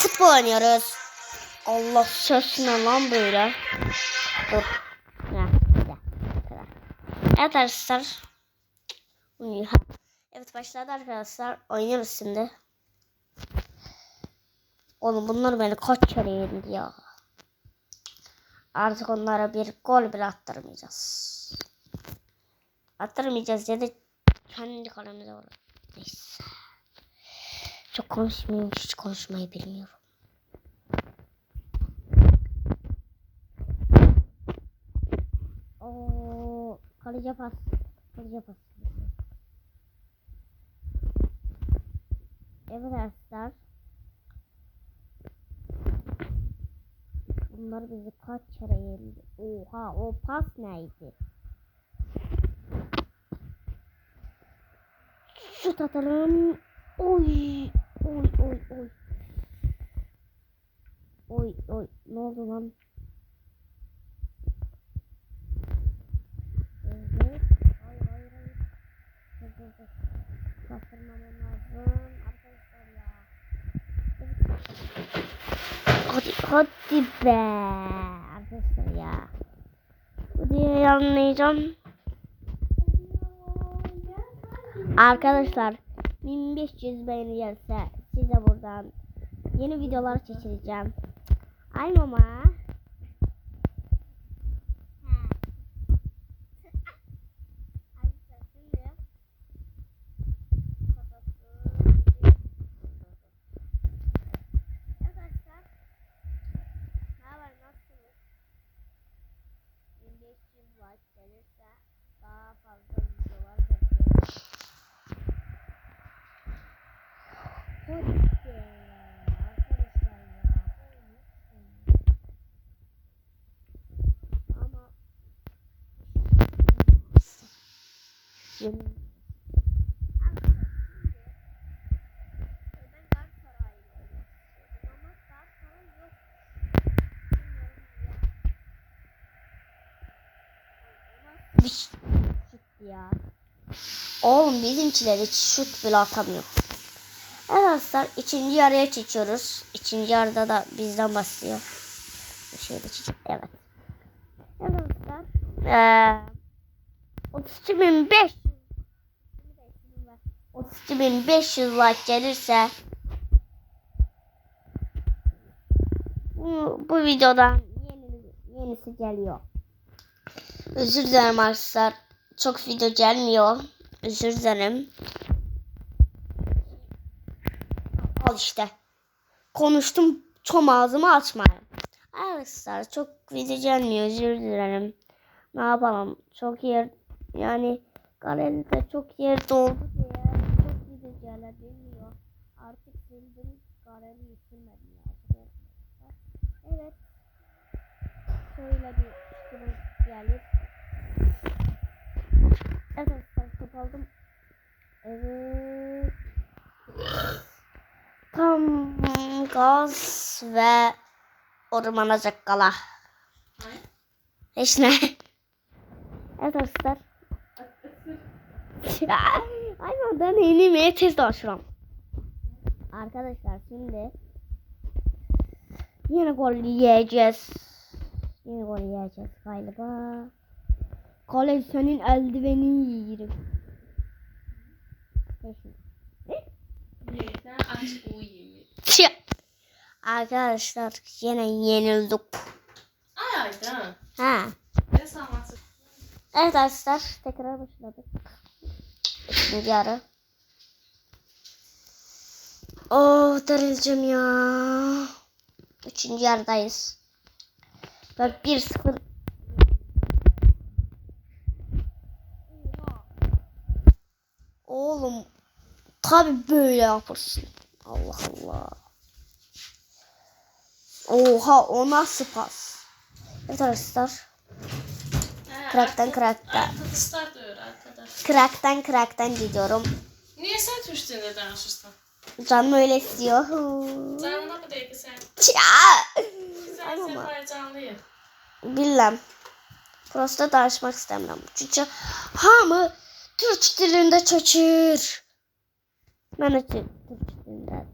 futbol oynuyoruz. Allah ses ne lan böyle. Dur. Evet arkadaşlar. Evet başladı arkadaşlar. Oynuyoruz şimdi. Oğlum bunlar beni kaç kere yendi ya. Artık onlara bir gol bile attırmayacağız. Attırmayacağız ya da kendi kalemize vuralım. Neyse. Çok konuşmuyorum. Hiç konuşmayı bilmiyorum. Oo, kaleci pas. Kaleci pas. Evet arkadaşlar. Bunlar bizi kaç kere yendi. Oha o pas neydi? Şut atalım. Oy. Oy oy oy. Oy oy. Ne oldu lan? Evet. Hayır hayır hayır. Dur dur dur. Kaptırmamam lazım. Arkadaşlar ya. Hadi hadi be. Arkadaşlar ya. Bu diye anlayacağım. Arkadaşlar 1500 beğeni gelse size buradan yeni videolar çekeceğim. Ay mama. Arkadaşlar ne haber nasılsınız? 1500 like gelirse daha fazla videolar çekeceğim. Hadi be arkadaşlar ya. olmasın. Ama Yemin ben Galatasaraylıyım ama Galatasaray yok. Bir şut ya. Oğlum bizimkiler hiç şut bile atamıyor. Evet arkadaşlar ikinci yarıya geçiyoruz. İkinci yarıda da bizden başlıyor. Şeyde çiçek. Evet. Evet arkadaşlar. Ee, 32.500 32.500 like gelirse bu, bu videodan yeni, yenisi geliyor. Özür dilerim arkadaşlar. Çok video gelmiyor. Özür dilerim. Al işte. Konuştum. Çom ağzımı açmayın. Arkadaşlar çok video gelmiyor. Özür dilerim. Ne yapalım? Çok yer yani galeride çok yer doldu gelebilmiyor. Artık sildim. Galeriyi silmedim ya. Evet. Şöyle bir işimiz gelir. Evet top aldım. Evet. Tam gaz ve ormana kala. Hiç ne? Evet arkadaşlar. Hayvandan yeni tez dolaşıram. Arkadaşlar şimdi yine gol yiyeceğiz. Yine gol yiyeceğiz galiba. Kale senin eldiveni yiyelim. Neyse. Neyse aç uyuyayım. Tüh. Arkadaşlar yine yenildik. Ay ay da. Ha. Evet arkadaşlar tekrar başladık. Üçüncü yarı. Oh darılacağım ya. Üçüncü yarıdayız. Ve 1-0 Oğlum tabi böyle yaparsın. Allah Allah. Oha o nasıl pas? Evet arkadaşlar. Kraktan kraktan. Start Kraktan kraktan gidiyorum. Niye sen Türk dilinde danışırsın? Canım öyle istiyor. Canına mı değil ki sen? Ya. Sen Ama- sefer canlıyım. Bilmem. Prosta danışmak istemiyorum. Çünkü hamı Türk dilinde çöçür. Ben de Türk dilinde